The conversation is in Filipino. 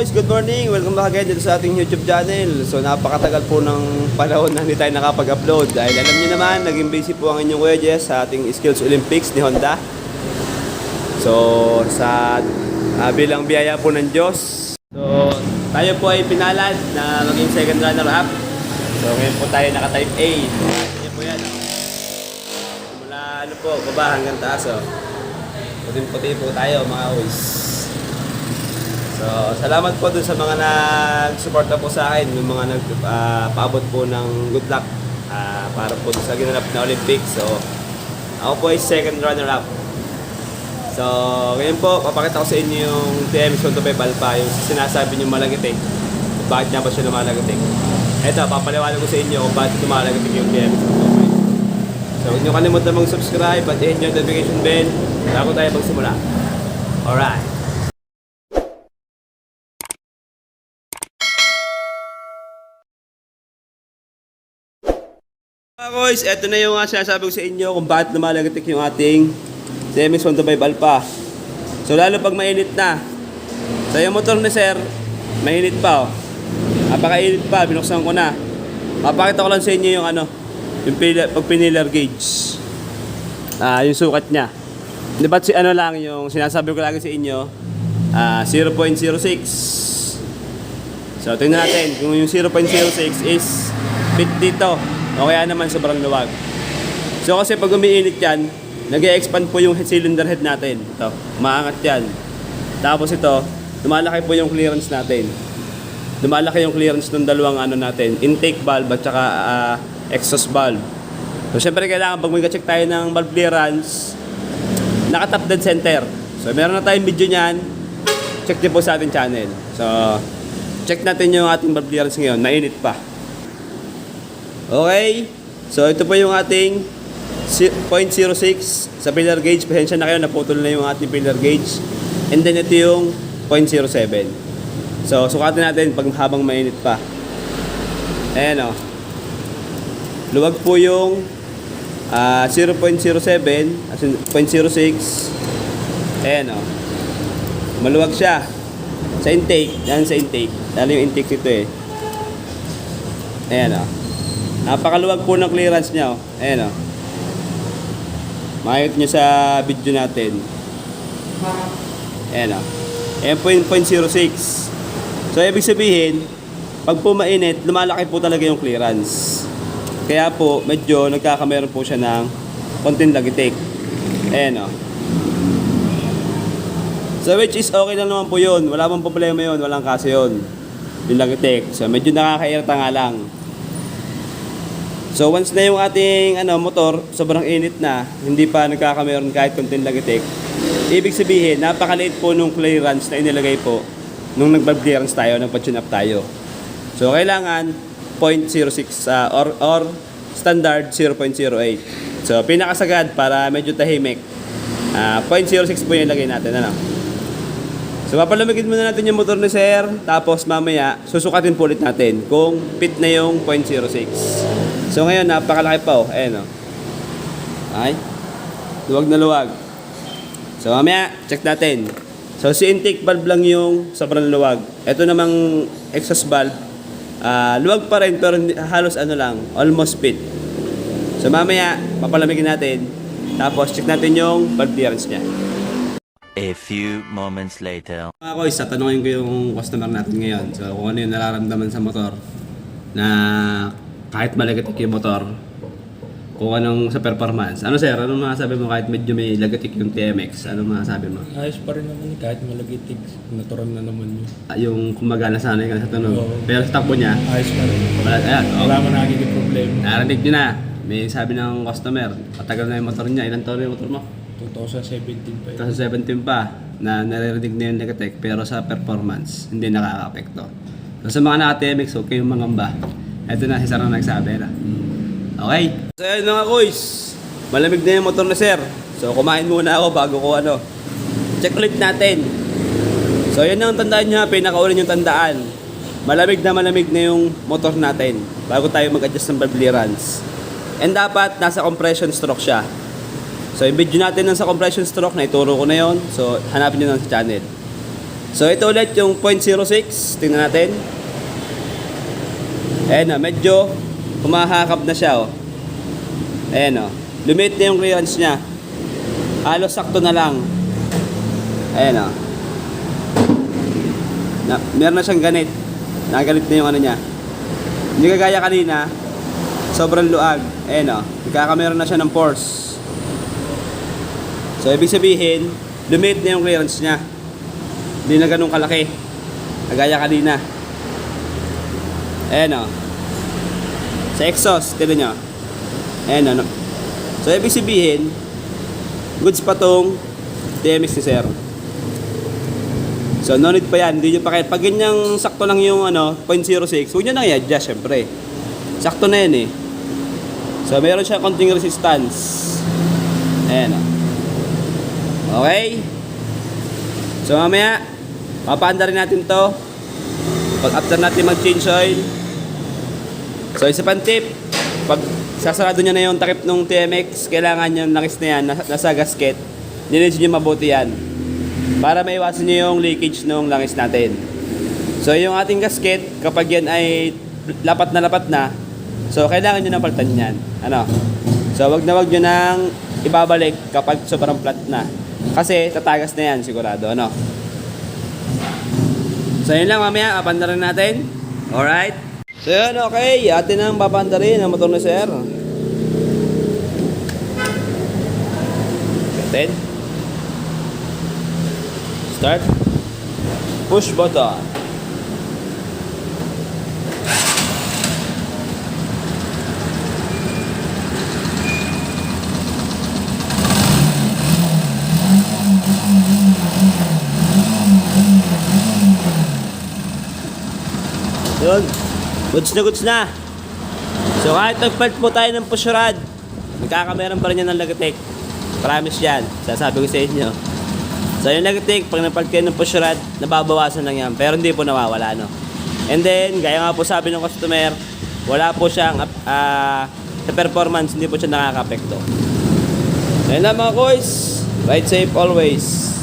boys, good morning! Welcome back again dito sa ating YouTube channel. So napakatagal po ng panahon na hindi tayo nakapag-upload dahil alam niyo naman, naging busy po ang inyong Jess sa ating Skills Olympics ni Honda. So sa uh, bilang biyaya po ng Diyos. So tayo po ay pinalad na maging second runner-up. So ngayon po tayo naka-type A. So po yan. Oh. Mula ano po, baba hanggang taas. Oh. Puting-puti po tayo mga boys. So, salamat po dun sa mga nag-suporta po sa akin, yung mga nag-paabot po ng good luck ah, para po sa ginanap na Olympics. So, ako po ay second runner-up. So, ngayon po, papakita ko sa inyo yung TM Sonto Alpha, yung sinasabi niyo malagitik. Kung bakit nga ba siya lumalagitik. Ito, papaliwanag ko sa inyo kung bakit lumalagitik yung TM Sonto So, huwag niyo kalimutan mag-subscribe at hit yung notification bell bago tayo magsimula. Alright. Mga boys, eto na yung uh, sinasabi ko sa inyo kung bakit lumalagatik yung ating CMX 125 Alpha. So lalo pag mainit na. So yung motor ni sir, mainit pa oh. Napakainit pa, binuksan ko na. Papakita ko lang sa inyo yung ano, yung pag pinilar gauge. Ah, yung sukat niya. Di ba't si ano lang yung sinasabi ko lagi sa inyo, ah 0.06. So tingnan natin kung yung 0.06 is fit dito o kaya naman sobrang luwag. So kasi pag umiinit yan, nag expand po yung cylinder head natin. Ito, maangat yan. Tapos ito, lumalaki po yung clearance natin. Lumalaki yung clearance ng dalawang ano natin, intake valve at saka ah, exhaust valve. So syempre kailangan pag may check tayo ng valve clearance, naka-top dead center. So meron na tayong video niyan. Check niyo po sa ating channel. So check natin yung ating valve clearance ngayon. Mainit pa. Okay. So ito po yung ating si- 0.06 sa pillar gauge. Pasensya na kayo, naputol na yung ating pillar gauge. And then ito yung 0.07. So sukatin natin pag habang mainit pa. Ayan o. Luwag po yung ah, 0.07 as in 0.06. Ayan o. Maluwag siya. Sa intake. Yan sa intake. Lalo yung intake nito eh. Ayan o. Napakaluwag po ng clearance niya. Oh. Ayan o. Makikita nyo sa video natin. Ayan o. Ayan yung 0.06. So, ibig sabihin, pag po mainit, lumalaki po talaga yung clearance. Kaya po, medyo nagkakameron po siya ng konting lagitik. Ayan o. So, which is okay lang naman po yun. Wala pong problema yun. Walang kaso yun. Yung lagitik. So, medyo nakakairita nga lang. So once na yung ating ano motor sobrang init na, hindi pa nagkakameron kahit konting lagitik. Ibig sabihin, napakaliit po nung clearance na inilagay po nung nag-clearance tayo, nagpa-tune up tayo. So kailangan 0.06 ah, or or standard 0.08. So pinakasagad para medyo tahimik. Ah, 0.06 po yung ilagay natin ano. So papalamigin muna natin yung motor ni Sir, tapos mamaya susukatin po ulit natin kung fit na yung 0.06. So ngayon napakalaki pa oh, ayan oh. Ay. Luwag na luwag. So mamaya check natin. So si intake valve lang yung sobrang luwag. Ito namang exhaust valve, ah luwag pa rin pero halos ano lang, almost fit. So mamaya papalamigin natin. Tapos check natin yung valve clearance niya. A few moments later. Mga koys, tatanungin ko yung customer natin ngayon. So, kung ano yung nararamdaman sa motor na kahit malagatik yung motor, kung anong sa performance. Ano sir, ano masasabi mo kahit medyo may lagatik yung TMX? Ano masasabi mo? Ayos pa rin naman kahit malagitig. Natural na naman yun. Ah, Yung kumaga nasanay ka sa tunog. Oo. Pero sa takbo niya, Ayos pa rin. wala, ayan, oh, Wala man nagiging problema. narinig nyo na. May sabi ng customer, matagal na yung motor niya. Ilan taon na yung motor mo? 2017 pa yun. 2017 pa na naririnig na yung Legatec pero sa performance hindi nakaka-apekto. So sa mga naka-TMX, huwag kayong mangamba. Ito na si Sir na nagsabi na. Okay? So ayun mga kuys, malamig na yung motor na Sir. So kumain muna ako bago ko ano. Check ulit natin. So yun ang tandaan nyo, pinakauna yung tandaan. Malamig na malamig na yung motor natin bago tayo mag-adjust ng valve clearance. And dapat nasa compression stroke siya. So, yung video natin sa compression stroke na ituro ko na yon. So, hanapin nyo lang sa channel. So ito ulit yung 0.06. Tingnan natin. Ayan o, medyo humahakap na siya o. Ayan o. Lumit na yung clearance niya. Halos sakto na lang. Ayan o. Na, meron na siyang ganit. Nagalit na yung ano niya. Hindi kagaya kanina. Sobrang luag. Ayan o. Nagkakameron na siya ng force. So, ibig sabihin, lumit na yung clearance niya. Hindi na ganun kalaki. Kagaya kanina. Ayan o. Sa exhaust, tignan nyo. Ayan o. no? So, ibig sabihin, goods pa tong TMX ni Sir. So, no need pa yan. Hindi nyo pa kaya. Pag ganyang sakto lang yung ano, 0.06, huwag nyo na i-adjust, syempre. Sakto na yan eh. So, meron siya konting resistance. Ayan o. Okay? So, mamaya, papaanda rin natin to. Pag after natin mag-change oil. So, isa pang tip. Pag sasarado nyo na yung takip ng TMX, kailangan yung langis na yan, nasa, nasa gasket. Nilinis nyo mabuti yan. Para maiwasan nyo yung leakage ng langis natin. So, yung ating gasket, kapag yan ay lapat na lapat na, so, kailangan nyo na palitan yan. Ano? So, wag na wag nyo nang ibabalik kapag sobrang flat na. Kasi, tatagas na yan, sigurado. Ano? So, yun lang mamaya, apanda rin natin. Alright? So, yun, okay. Atin ang papanda rin ang motor ni Sir. Then, start. Push button. Yun. Goods na goods na. So kahit nagpalit po tayo ng push rod, magkakameron pa rin yan ng Lagatek. Promise yan. Sasabi ko sa inyo. So yung Lagatek, pag napalit kayo ng push rod, nababawasan lang yan. Pero hindi po nawawala, no? And then, gaya nga po sabi ng customer, wala po siyang ah, sa performance, hindi po siya nakaka-apekto. So yun lang mga boys. Ride safe always.